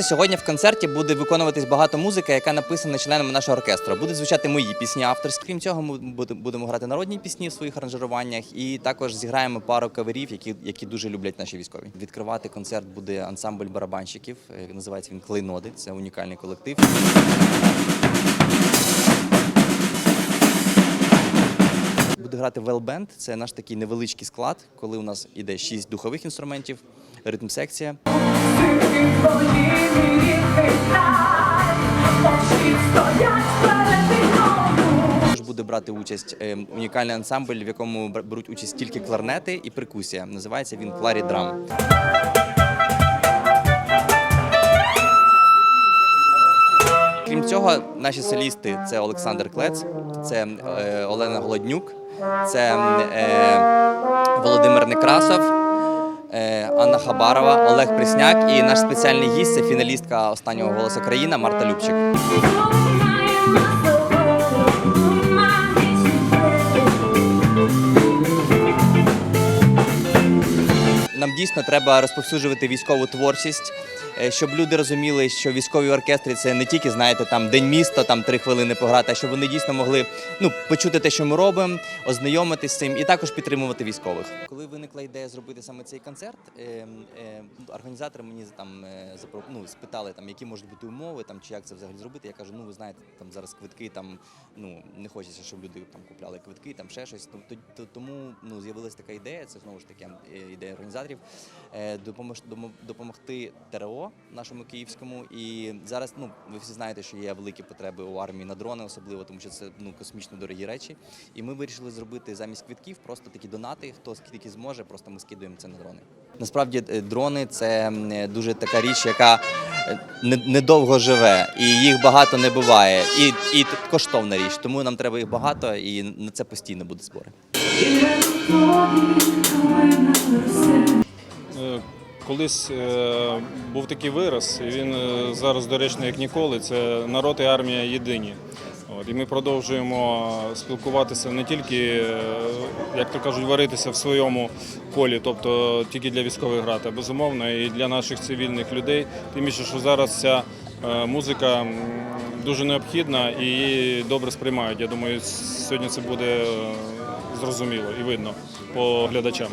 По-перше, сьогодні в концерті буде виконуватись багато музики, яка написана членами нашого оркестру. Будуть звучати мої пісні авторські. Крім цього, ми будемо грати народні пісні в своїх аранжуваннях і також зіграємо пару каверів, які, які дуже люблять наші військові. Відкривати концерт буде ансамбль барабанщиків. е, Називається він Клейноди. Це унікальний колектив. Буде грати велбенд. Це наш такий невеличкий склад, коли у нас іде шість духових інструментів, ритм-секція. Також буде брати участь е, унікальний ансамбль, в якому беруть участь тільки кларнети і перкусія. Називається він Кларі Драм. Крім цього, наші солісти це Олександр Клец, це е, Олена Голоднюк, це е, Володимир Некрасов, Анна Хабарова, Олег Присняк і наш спеціальний гість це фіналістка останнього голосу країна Марта Любчик. Нам дійсно треба розповсюджувати військову творчість, е, щоб люди розуміли, що військові оркестри це не тільки знаєте там день міста, там три хвилини пограти, а щоб вони дійсно могли ну почути те, що ми робимо, ознайомитись з цим і також підтримувати військових. Коли виникла ідея зробити саме цей концерт, е, е, організатори мені там е, ну, спитали, там які можуть бути умови, там чи як це взагалі зробити. Я кажу, ну ви знаєте, там зараз квитки, там ну не хочеться, щоб люди там купляли квитки, там ще щось. Тому ну з'явилася така ідея. Це знову ж таки е, ідея організаторів е, допомогти ТРО нашому київському. І зараз ну ви всі знаєте, що є великі потреби у армії на дрони, особливо тому, що це ну космічно дорогі речі. І ми вирішили зробити замість квитків просто такі донати. Хто скільки зможе, просто ми скидуємо це на дрони. Насправді е, дрони це е, дуже така річ, яка недовго живе, і їх багато не буває. І, коштовна річ, тому нам треба їх багато, і на це постійно буде збори. Е, Колись е, був такий вираз, і він е, зараз доречний як ніколи. Це народ і армія єдині. І ми продовжуємо спілкуватися не тільки, як то кажуть, варитися в своєму колі, тобто тільки для військових грати, а безумовно, і для наших цивільних людей. Тим більше, що зараз ця музика дуже необхідна і її добре сприймають. Я думаю, сьогодні це буде зрозуміло і видно по глядачам.